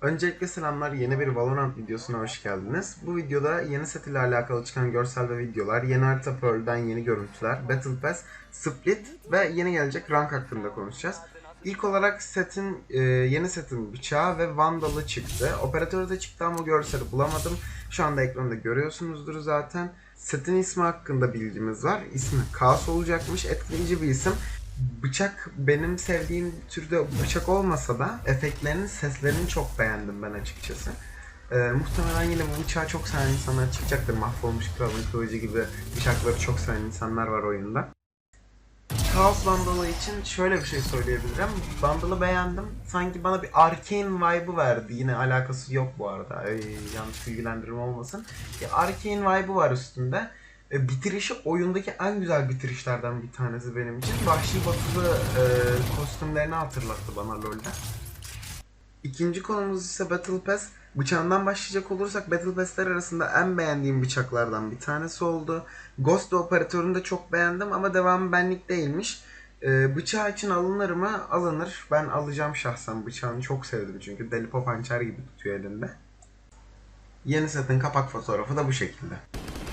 Öncelikle selamlar. Yeni bir Valorant videosuna hoş geldiniz. Bu videoda yeni set ile alakalı çıkan görsel ve videolar, yeni harita Pearl'den yeni görüntüler, Battle Pass, Split ve yeni gelecek rank hakkında konuşacağız. İlk olarak setin e, yeni setin bıçağı ve vandalı çıktı. Operatörde çıktı ama görseli bulamadım. Şu anda ekranda görüyorsunuzdur zaten. Setin ismi hakkında bilgimiz var. İsmi Kaos olacakmış. Etkileyici bir isim. Bıçak benim sevdiğim türde bıçak olmasa da efektlerinin seslerini çok beğendim ben açıkçası. Ee, muhtemelen yine bu bıçağı çok seven insanlar çıkacaktır. Mahvolmuş kralın kılıcı gibi bıçakları çok seven insanlar var oyunda. Chaos Vandalı için şöyle bir şey söyleyebilirim. Vandalı beğendim. Sanki bana bir Arcane vibe'ı verdi. Yine alakası yok bu arada. Ee, yanlış bilgilendirme olmasın. Bir Arcane vibe'ı var üstünde. E, bitirişi oyundaki en güzel bitirişlerden bir tanesi benim için. Vahşi Batılı e, kostümlerini hatırlattı bana LoL'de. İkinci konumuz ise Battle Pass. Bıçağından başlayacak olursak Battle Pass'ler arasında en beğendiğim bıçaklardan bir tanesi oldu. Ghost operatörünü de çok beğendim ama devamı benlik değilmiş. E, bıçağı için alınır mı? Alınır. Ben alacağım şahsen bıçağını çok sevdim çünkü deli pop hançer gibi tutuyor elinde. Yeni setin kapak fotoğrafı da bu şekilde.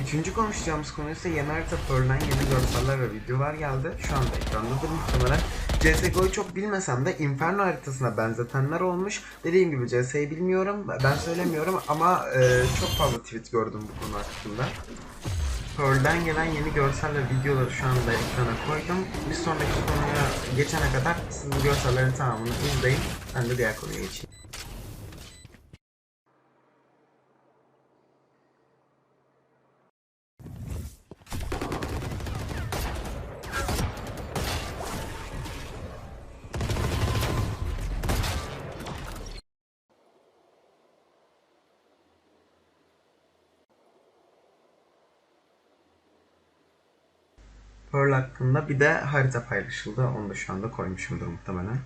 Üçüncü konuşacağımız konu ise yeni harita Pearl'den yeni görseller ve videolar geldi. Şu anda ekrandadır muhtemelen. CSGO'yu çok bilmesem de Inferno haritasına benzetenler olmuş. Dediğim gibi CS'yi bilmiyorum, ben söylemiyorum ama e, çok fazla tweet gördüm bu konu hakkında. Pearl'den gelen yeni görsel ve videoları şu anda ekrana koydum. Bir sonraki konuya geçene kadar siz bu görsellerin tamamını izleyin. Ben de diğer konuya geçeyim. Pearl hakkında bir de harita paylaşıldı. Onu da şu anda koymuşumdur muhtemelen.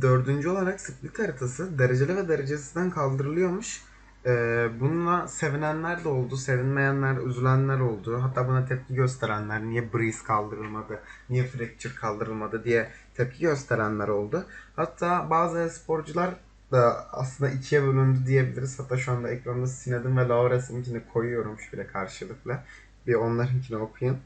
Dördüncü olarak split haritası dereceli ve derecesizden kaldırılıyormuş. Ee, bununla sevinenler de oldu, sevinmeyenler, üzülenler oldu. Hatta buna tepki gösterenler niye Breeze kaldırılmadı, niye Fracture kaldırılmadı diye tepki gösterenler oldu. Hatta bazı sporcular da aslında ikiye bölündü diyebiliriz. Hatta şu anda ekranda Sined'in ve Laures'inkini koyuyorum şöyle karşılıklı. Bir onlarınkini okuyun.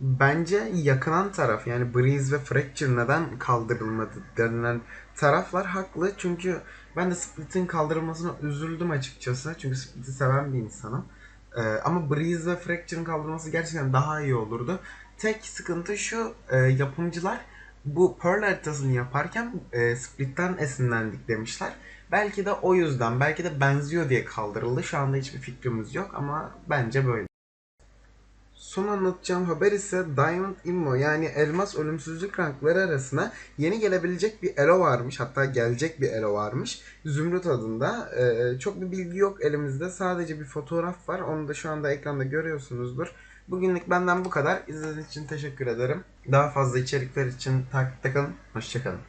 Bence yakınan taraf yani Breeze ve Fracture neden kaldırılmadı denilen taraflar haklı. Çünkü ben de Split'in kaldırılmasına üzüldüm açıkçası. Çünkü Split'i seven bir insanım. Ee, ama Breeze ve Fracture'ın kaldırılması gerçekten daha iyi olurdu. Tek sıkıntı şu e, yapımcılar bu Pearl haritasını yaparken e, Split'ten esinlendik demişler. Belki de o yüzden, belki de benziyor diye kaldırıldı. Şu anda hiçbir fikrimiz yok ama bence böyle. Son anlatacağım haber ise Diamond Immo yani elmas ölümsüzlük rankları arasına yeni gelebilecek bir elo varmış. Hatta gelecek bir elo varmış. Zümrüt adında. Ee, çok bir bilgi yok elimizde. Sadece bir fotoğraf var. Onu da şu anda ekranda görüyorsunuzdur. Bugünlük benden bu kadar. İzlediğiniz için teşekkür ederim. Daha fazla içerikler için takipte kalın. Hoşçakalın.